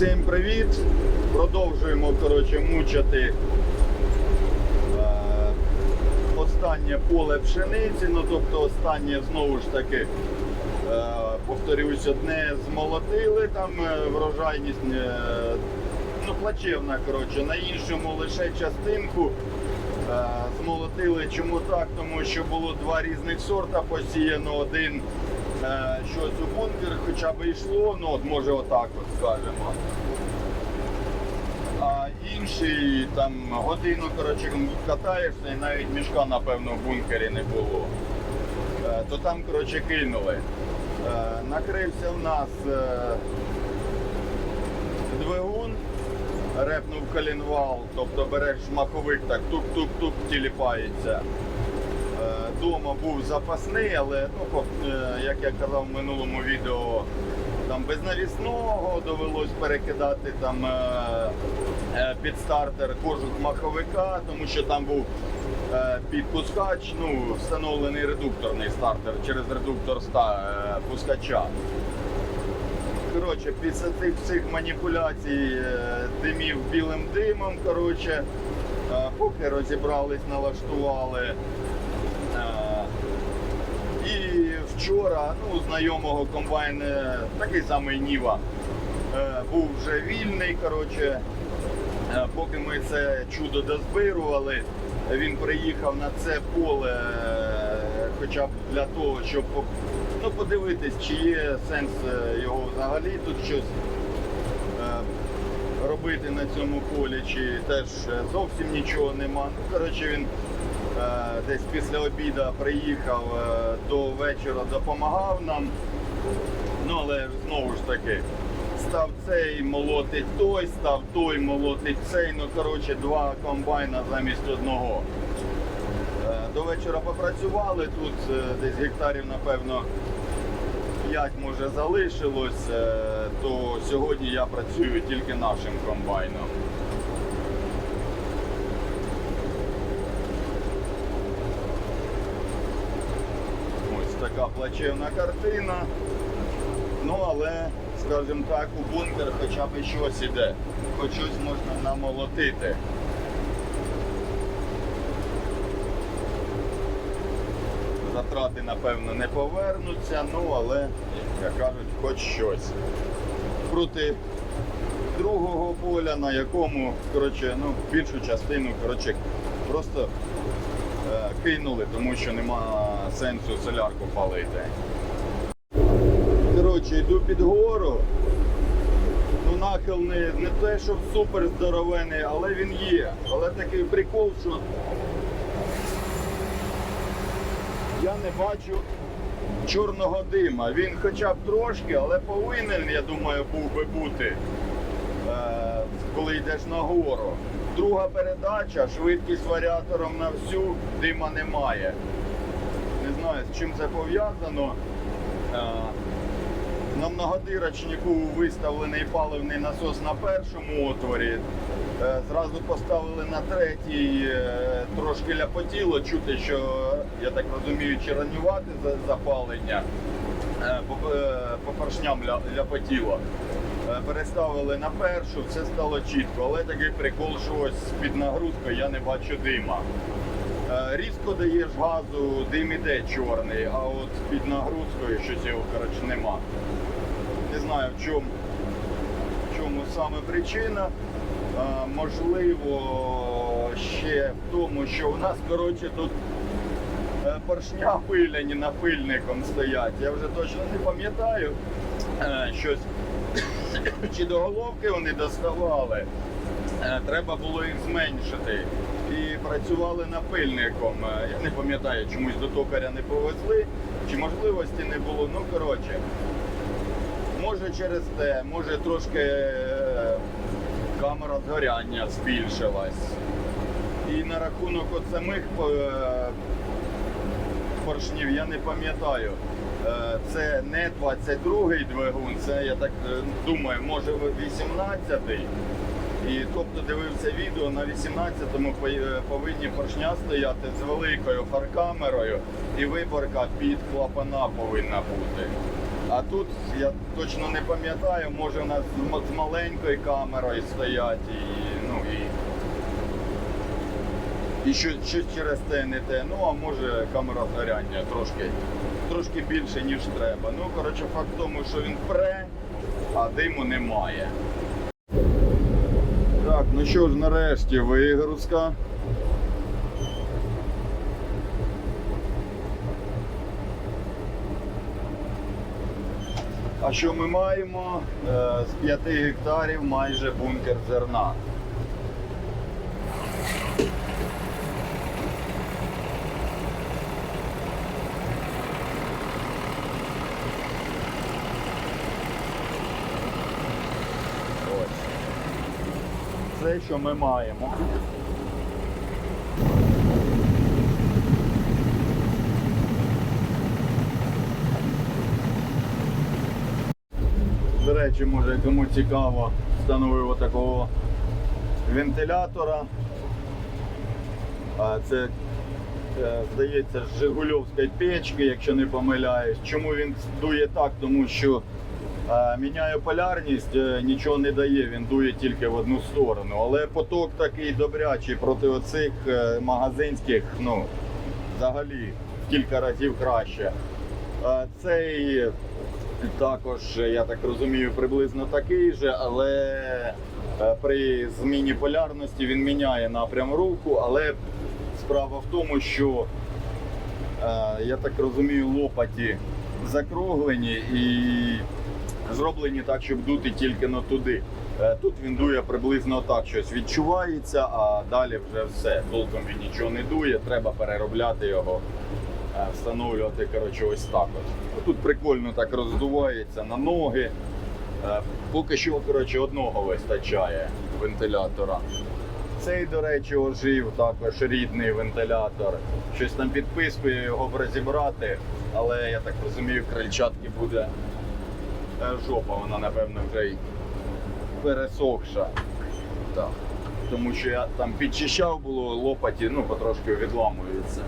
Всім привіт! Продовжуємо коротше, мучити е, останнє поле пшениці. Ну тобто останнє знову ж таки, е, повторюсь, одне змолотили, там е, врожайність е, ну, плачевна. Коротше, на іншому лише частинку. Е, Змолотили чому так? Тому що було два різних сорта посіяно. Один щось у бункер хоча б йшло, ну от може отак от скажемо. А інший там годину коротше, катаєшся і навіть мішка, напевно, в бункері не було. Е, То там коротше, кинули. Е, Накрився в нас е, двигун, репнув колінвал, тобто береш маховик, так тук-тук-тук тіліпається. Е, Дома був запасний, але ну, е, як я казав в минулому відео, там без навісного довелось перекидати там е, е, під стартер кожух маховика, тому що там був е, підпускач, ну, встановлений редукторний стартер через редуктор е, пускача. Коротше, після цих всіх маніпуляцій е, димів білим димом, коротше, е, поки розібрались, налаштували. Е, І вчора ну, знайомого комбайн такий самий Ніва е, був вже вільний. Коротше, Е, поки ми це чудо дозбирували, він приїхав на це поле е, хоча б для того, щоб ну, подивитись, чи є сенс його взагалі тут щось робити на цьому полі, чи теж зовсім нічого нема. Ну, коротше, він десь після обіду приїхав е, до вечора, допомагав нам. Ну, але знову ж таки, став цей, молотить той, став той, молотить цей. Ну, коротше, два комбайна замість одного. Е, До вечора попрацювали, тут е, десь гектарів, напевно, 5 може залишилось, е, то сьогодні я працюю тільки нашим комбайном. Ось така плачевна картина. Ну, але, скажімо так, у бункер хоча б щось іде, хоч щось можна намолотити. Затрати, напевно, не повернуться, ну але, як кажуть, хоч щось. Проти другого поля, на якому, коротше, ну, більшу частину, коротше, просто е, кинули, тому що нема сенсу солярку палити. Коротше, йду під гору. Ну, нахил не, не те, щоб супер здоровений, але він є. Але такий прикол, що я не бачу чорного дима. Він хоча б трошки, але повинен, я думаю, був би бути, е, коли йдеш на гору. Друга передача, швидкість варіатором на всю, дима немає. Знаю, з чим це пов'язано. Е, на многодирочнику виставлений паливний насос на першому отворі. Е, Зразу поставили на третій, е, трошки ляпотіло, чути, що, я так розумію, чи ранювати запалення. По, по поршням ля- ляпотіло. Переставили на першу, все стало чітко, але такий прикол, що ось під нагрузкою я не бачу дима. Е, Різко даєш газу, дим іде чорний, а от під нагрузкою щось його коротше, нема. Не знаю в чому, в чому саме причина. Е, Можливо, ще в тому, що у нас коротше, тут е, поршня пиляні напильником стоять. Я вже точно не пам'ятаю. Щось чи до головки вони доставали. Треба було їх зменшити. І працювали напильником. Е, Я не пам'ятаю, чомусь до токаря не повезли, чи можливості не було. Ну, коротше, може через те, може трошки е, камера згоряння збільшилась. І на рахунок самих е, поршнів я не пам'ятаю. Це не 22-й двигун, це я так думаю, може 18-й. І тобто дивився відео на 18-му е, повинні поршня стояти з великою фаркамерою і виборка під клапана повинна бути. А тут я точно не пам'ятаю, може у нас з маленькою камерою стоять і, ну, і, і що, щось через те не те. Ну, а може камера згоряння трошки, трошки більше, ніж треба. Ну, коротше, факт в тому, що він пре, а диму немає. Так, ну що ж, нарешті вигрузка. А що ми маємо? Е, З 5 гектарів майже бункер зерна. Це, що ми маємо. До речі, може кому цікаво, встановив такого вентилятора. Це, е, здається, з Жигульовської печки, якщо не помиляюсь. Чому він дує так? Тому що міняє полярність, е, нічого не дає, він дує тільки в одну сторону. Але поток такий добрячий проти оцих е, магазинських, ну, взагалі кілька разів краще. Е, Цей також, я так розумію, приблизно такий же, але при зміні полярності він міняє напрям руху. Але справа в тому, що я так розумію, лопаті закруглені і зроблені так, щоб дути тільки на туди. Е, Тут він дує приблизно так, щось відчувається, а далі вже все. Толком він нічого не дує, треба переробляти його, е, встановлювати коротше, ось так. От. Тут прикольно так роздувається на ноги. Е, Поки що коротше, одного вистачає вентилятора. Цей, до речі, ожив також рідний вентилятор. Щось там підпискує його б розібрати, але я так розумію, крильчатки буде жопа, вона напевно вже й пересохша. Так. Тому що я там підчищав було лопаті, ну потрошки відламуються.